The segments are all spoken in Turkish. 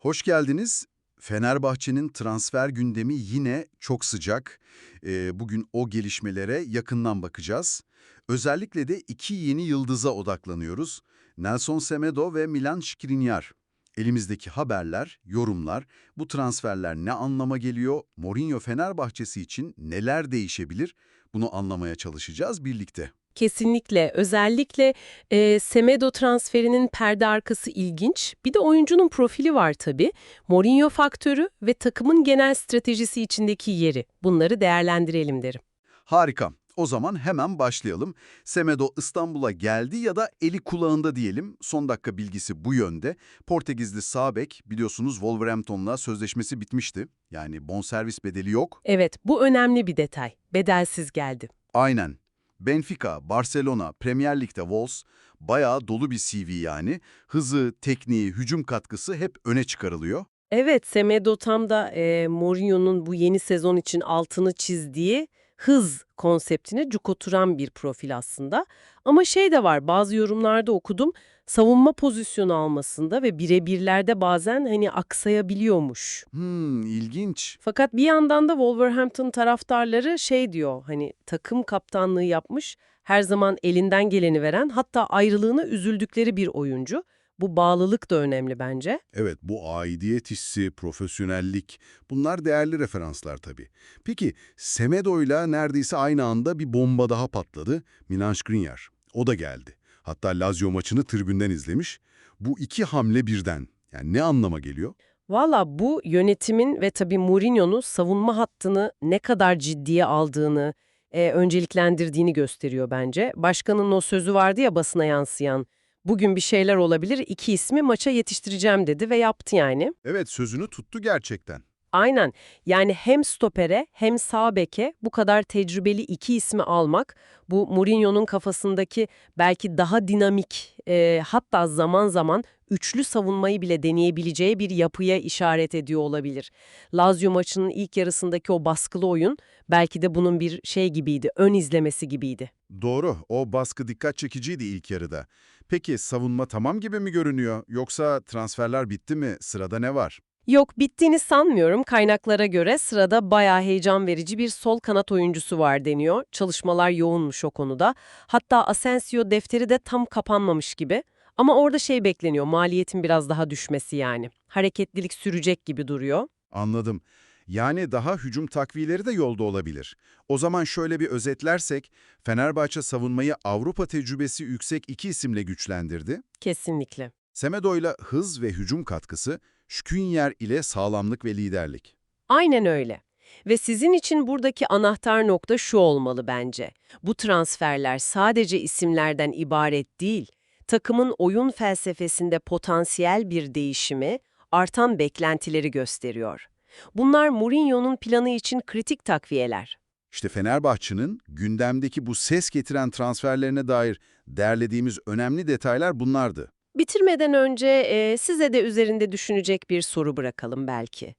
Hoş geldiniz. Fenerbahçe'nin transfer gündemi yine çok sıcak. Ee, bugün o gelişmelere yakından bakacağız. Özellikle de iki yeni yıldıza odaklanıyoruz. Nelson Semedo ve Milan Skriniar. Elimizdeki haberler, yorumlar, bu transferler ne anlama geliyor, Mourinho Fenerbahçesi için neler değişebilir, bunu anlamaya çalışacağız birlikte. Kesinlikle. Özellikle e, Semedo transferinin perde arkası ilginç. Bir de oyuncunun profili var tabii. Mourinho faktörü ve takımın genel stratejisi içindeki yeri. Bunları değerlendirelim derim. Harika. O zaman hemen başlayalım. Semedo İstanbul'a geldi ya da eli kulağında diyelim. Son dakika bilgisi bu yönde. Portekizli sağ bek biliyorsunuz Wolverhampton'la sözleşmesi bitmişti. Yani bonservis bedeli yok. Evet, bu önemli bir detay. Bedelsiz geldi. Aynen. Benfica, Barcelona, Premier Lig'de Wolves bayağı dolu bir CV yani. Hızı, tekniği, hücum katkısı hep öne çıkarılıyor. Evet, Semedo tam da e, Mourinho'nun bu yeni sezon için altını çizdiği hız konseptine cuk oturan bir profil aslında. Ama şey de var, bazı yorumlarda okudum, savunma pozisyonu almasında ve birebirlerde bazen hani aksayabiliyormuş. Hmm, ilginç. Fakat bir yandan da Wolverhampton taraftarları şey diyor, hani takım kaptanlığı yapmış, her zaman elinden geleni veren, hatta ayrılığına üzüldükleri bir oyuncu. Bu bağlılık da önemli bence. Evet, bu aidiyet hissi, profesyonellik, bunlar değerli referanslar tabii. Peki, Semedo'yla neredeyse aynı anda bir bomba daha patladı, Milan Skriniar. O da geldi. Hatta Lazio maçını tribünden izlemiş. Bu iki hamle birden. Yani ne anlama geliyor? Valla bu yönetimin ve tabii Mourinho'nun savunma hattını ne kadar ciddiye aldığını, e, önceliklendirdiğini gösteriyor bence. Başkanın o sözü vardı ya basına yansıyan, bugün bir şeyler olabilir, iki ismi maça yetiştireceğim dedi ve yaptı yani. Evet, sözünü tuttu gerçekten. Aynen. Yani hem stopere hem sağ beke bu kadar tecrübeli iki ismi almak, bu Mourinho'nun kafasındaki belki daha dinamik, e, hatta zaman zaman üçlü savunmayı bile deneyebileceği bir yapıya işaret ediyor olabilir. Lazio maçının ilk yarısındaki o baskılı oyun belki de bunun bir şey gibiydi, ön izlemesi gibiydi. Doğru, o baskı dikkat çekiciydi ilk yarıda. Peki savunma tamam gibi mi görünüyor? Yoksa transferler bitti mi? Sırada ne var? Yok bittiğini sanmıyorum. Kaynaklara göre sırada bayağı heyecan verici bir sol kanat oyuncusu var deniyor. Çalışmalar yoğunmuş o konuda. Hatta Asensio defteri de tam kapanmamış gibi. Ama orada şey bekleniyor, maliyetin biraz daha düşmesi yani. Hareketlilik sürecek gibi duruyor. Anladım. Yani daha hücum takviyeleri de yolda olabilir. O zaman şöyle bir özetlersek, Fenerbahçe savunmayı Avrupa tecrübesi yüksek iki isimle güçlendirdi. Kesinlikle. Semedo'yla hız ve hücum katkısı, Şkünyer ile sağlamlık ve liderlik. Aynen öyle. Ve sizin için buradaki anahtar nokta şu olmalı bence. Bu transferler sadece isimlerden ibaret değil, takımın oyun felsefesinde potansiyel bir değişimi, artan beklentileri gösteriyor. Bunlar Mourinho'nun planı için kritik takviyeler. İşte Fenerbahçe'nin gündemdeki bu ses getiren transferlerine dair derlediğimiz önemli detaylar bunlardı. Bitirmeden önce e, size de üzerinde düşünecek bir soru bırakalım belki.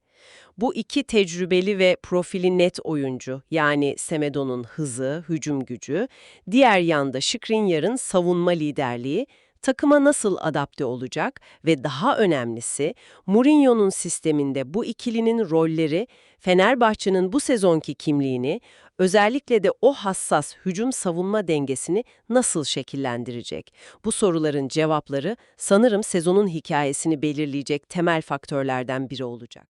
Bu iki tecrübeli ve profili net oyuncu yani Semedo'nun hızı, hücum gücü, diğer yanda Skriniar'ın savunma liderliği takıma nasıl adapte olacak ve daha önemlisi Mourinho'nun sisteminde bu ikilinin rolleri Fenerbahçe'nin bu sezonki kimliğini özellikle de o hassas hücum savunma dengesini nasıl şekillendirecek? Bu soruların cevapları sanırım sezonun hikayesini belirleyecek temel faktörlerden biri olacak.